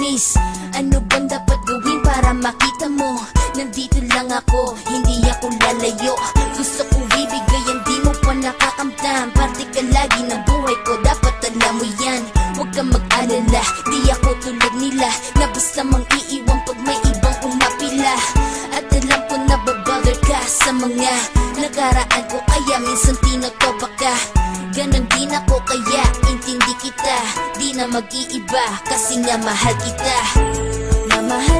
tamis Ano bang dapat gawin para makita mo? Nandito lang ako, hindi ako lalayo. Gusto ko ibigay ang di mo pa nakakamtam Parte ka lagi ng buhay ko, dapat alam mo yan. Huwag kang mag-alala, di ako tulad nila. Na basta mang iiwan pag may ibang umapila. At alam ko na babother ka sa mga Nakaraan ko kaya minsan Ganon din ako kaya intindi kita. Di na mag-iiba kasi nga mahal kita. Mamahalin kita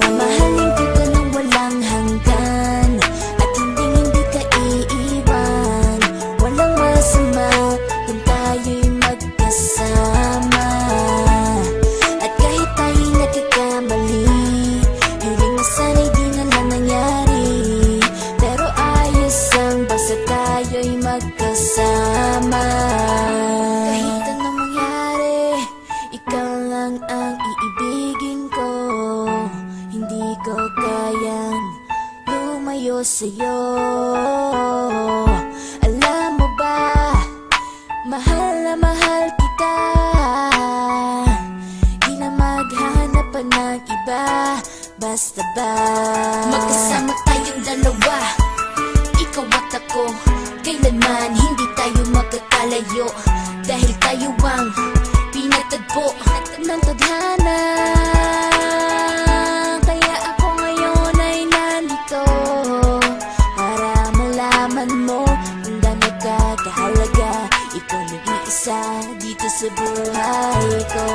kayang lumayo sa'yo. Alam mo ba Mahal na mahal kita. Di na maghanap pa ng iba Basta ba? Magkasama tayong dalawa. Ikaw at ako Kailanman hindi tayo magkakalayo. Dahil tayo ang pinatagpo ng tadhana nag-iisa dito sa buhay ko